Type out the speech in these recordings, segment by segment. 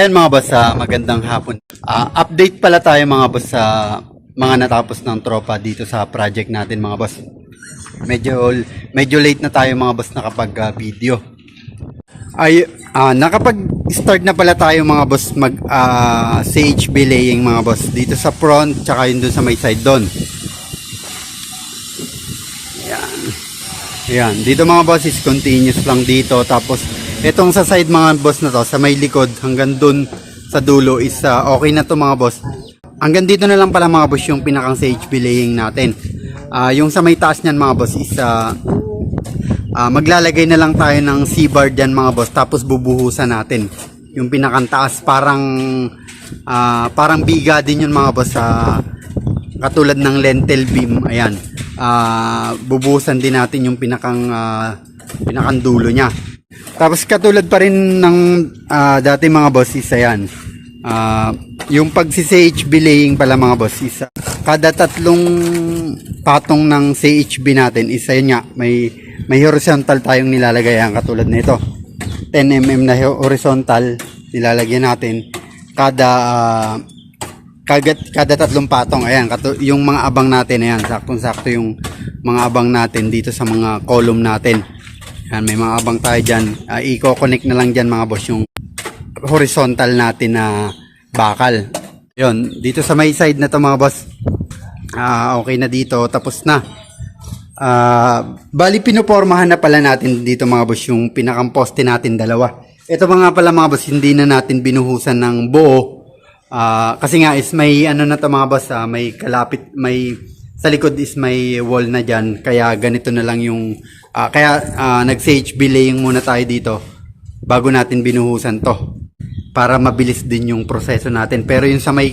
Ayan mga boss, ah, magandang hapon. Ah, update pala tayo mga boss sa mga natapos ng tropa dito sa project natin mga boss. Medyo medyo late na tayo mga boss nakapag ah, video. Ay ah, nakapag-start na pala tayo mga boss mag ah, CHB laying mga boss dito sa front tsaka yun dun sa may side doon. Yan. Yan, dito mga boss is continuous lang dito tapos itong sa side mga boss na to sa may likod hanggang dun sa dulo is ah, okay na to mga boss. Hanggang dito na lang pala mga boss yung pinakang CHB laying natin. Ah, yung sa may taas niyan mga boss is ah, Ah, maglalagay na lang tayo ng C-bar dyan mga boss tapos bubuhusan natin yung pinakantaas parang ah, parang biga din yun mga boss sa katulad ng lentil beam ayan Ah, bubuhusan din natin yung pinakang ah, pinakang dulo niya tapos katulad pa rin ng ah, dati mga boss is ayan. Ah, yung pag si CHB laying pala mga boss is ah, kada tatlong patong ng CHB natin is ayun nga may may horizontal tayong nilalagay yan katulad nito. 10 mm na horizontal nilalagyan natin kada ah, kada, kada tatlong patong ayan katu- yung mga abang natin ayan saktong sakto yung mga abang natin dito sa mga column natin ayan may mga abang tayo dyan Ah, i-connect na lang dyan mga boss yung horizontal natin na bakal. Yon, dito sa may side na to mga boss. Ah, okay na dito, tapos na. Ah, bali pinupormahan na pala natin dito mga boss yung pinakang poste natin dalawa. Ito mga pala mga boss, hindi na natin binuhusan ng buo. Ah, kasi nga is may ano na to mga boss, ah, may kalapit, may sa likod is may wall na dyan. Kaya ganito na lang yung, ah, kaya ah, nag-CHB laying muna tayo dito bago natin binuhusan to para mabilis din yung proseso natin. Pero yung sa may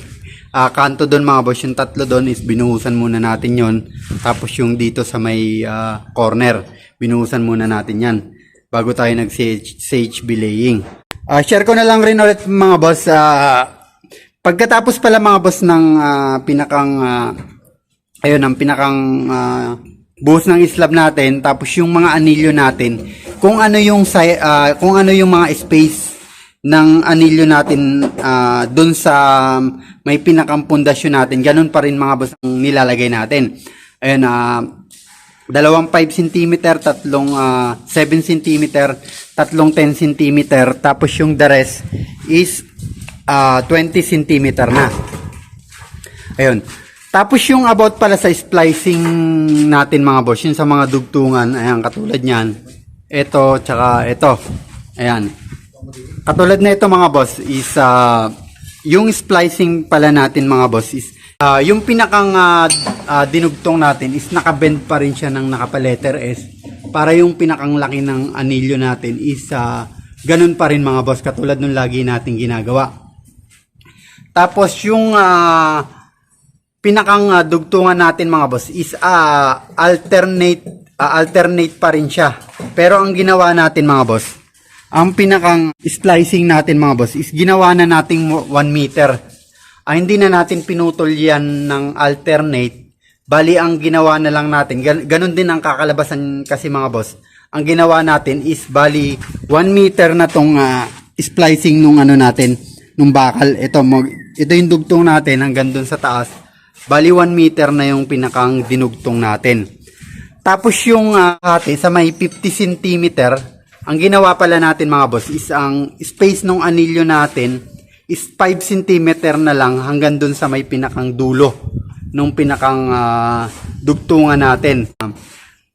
ah, kanto doon mga boss, yung tatlo doon is binuhusan muna natin yon Tapos yung dito sa may ah, corner, binuhusan muna natin yan bago tayo nag-CHB laying. Ah, share ko na lang rin ulit mga boss, ah, pagkatapos pala mga boss ng ah, pinakang ah, ayun ang pinakang ah, buhos ng slab natin tapos yung mga anilyo natin kung ano yung ah, kung ano yung mga space ng anilyo natin ah, doon sa may pinakang pundasyon natin ganun pa rin mga boss ang nilalagay natin ayun ah dalawang 5 cm, tatlong ah, 7 cm, tatlong 10 cm, tapos yung the rest is ah, 20 cm na. Ayun. Tapos yung about pala sa splicing natin mga boss, yun sa mga dugtungan, ayan, katulad niyan. Ito, tsaka ito. Ayan. Katulad na ito mga boss is ah, yung splicing pala natin mga boss is ah, yung pinakang ah, ah, dinugtong natin is nakabend pa rin siya ng nakapa-letter S para yung pinakang laki ng anilyo natin is ah, ganun pa rin mga boss katulad nung lagi nating ginagawa. Tapos yung ah, pinakang ah, dugtungan natin mga boss is ah, alternate ah, alternate pa rin siya. Pero ang ginawa natin mga boss, ang pinakang splicing natin mga boss is ginawa na nating 1 meter. Ah, hindi na natin pinutol yan ng alternate. Bali ang ginawa na lang natin, gan- ganun din ang kakalabasan kasi mga boss. Ang ginawa natin is bali 1 meter na tong ah, splicing nung ano natin, nung bakal. Ito, mag, ito yung dugtong natin hanggang dun sa taas. Bali 1 meter na yung pinakang dinugtong natin. Tapos yung ah, ate sa may 50 cm, ang ginawa pala natin mga boss is ang space ng anilyo natin is 5 cm na lang hanggang dun sa may pinakang dulo nung pinakang ah, dugtungan natin.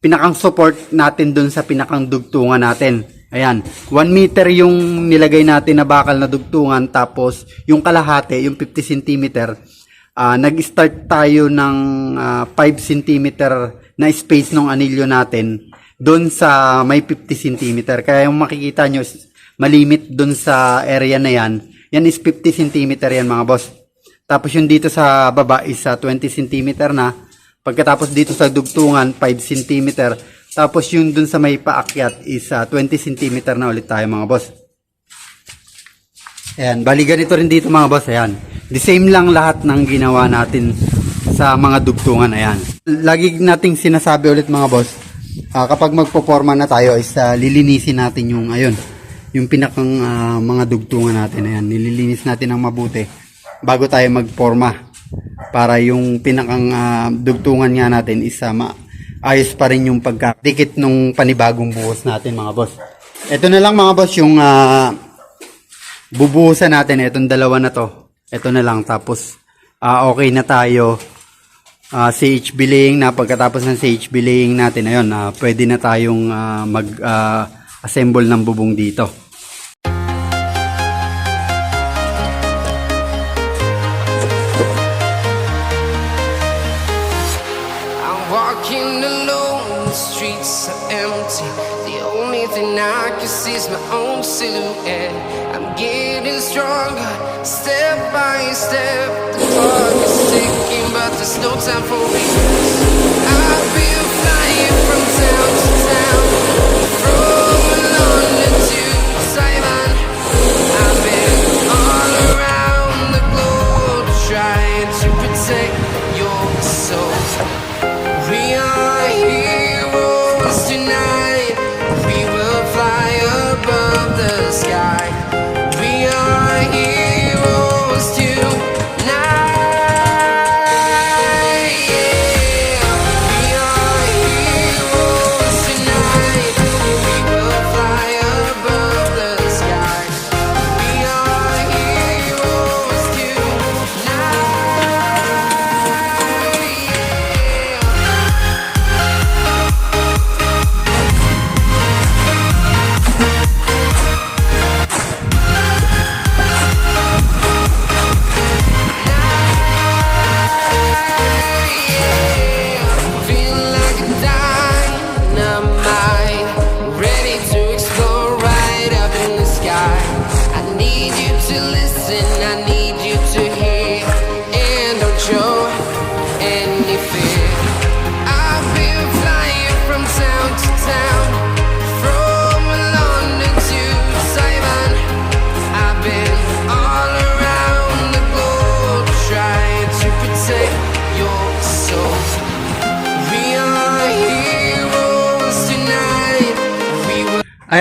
Pinakang support natin dun sa pinakang dugtungan natin. Ayan, 1 meter yung nilagay natin na bakal na dugtungan tapos yung kalahati, yung 50 cm, ah, nag-start tayo ng ah, 5 cm na space ng anilyo natin doon sa may 50 cm. Kaya yung makikita nyo, malimit doon sa area na yan. Yan is 50 cm yan mga boss. Tapos yung dito sa baba is ah, 20 cm na. Pagkatapos dito sa dugtungan, 5 cm. Tapos yung dun sa may paakyat is ah, 20 cm na ulit tayo mga boss. Ayan, bali ganito rin dito mga boss, ayan. The same lang lahat ng ginawa natin sa mga dugtungan, ayan. Lagi nating sinasabi ulit mga boss, ah, kapag magpoporma na tayo is ah, lilinisin natin yung, ayun, yung pinakang ah, mga dugtungan natin. Ayan, nililinis natin ng mabuti bago tayo magporma para yung pinakang ah, dugtungan nga natin is ah, ma- ayos pa rin yung pagkadikit nung panibagong buhos natin mga boss. Ito na lang mga boss yung ah, bubuhusan natin itong dalawa na to. Ito na lang tapos ah, okay na tayo. Ah, CH billing na pagkatapos ng CH billing natin ayun, ah, pwede na tayong ah, mag ah, assemble ng bubong dito. I'm walking alone, the streets are empty. Thing I can see is my own silhouette. I'm getting stronger, step by step. The clock is ticking, but there's no time for me. I've been flying from town to town,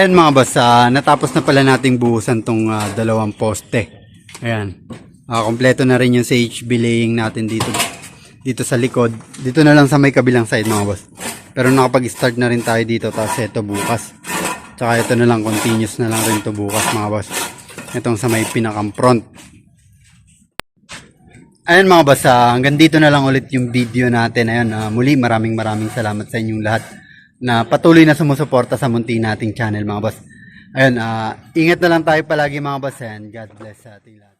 Ayan mga boss, ah, natapos na pala nating buhusan tong ah, dalawang poste. Ayan. Ah, kompleto na rin yung CH belaying natin dito dito sa likod. Dito na lang sa may kabilang side mga boss. Pero nakapag-start na rin tayo dito tapos ito bukas. Tsaka ito na lang continuous na lang rin to bukas mga boss. Itong sa may pinakang front. Ayan mga boss, ah, hanggang dito na lang ulit yung video natin. Ayan, ah, muli maraming maraming salamat sa inyong lahat na patuloy na sumusuporta sa munti nating channel mga boss. Ayun, ah, ingat na lang tayo palagi mga boss and God bless sa ating lahat.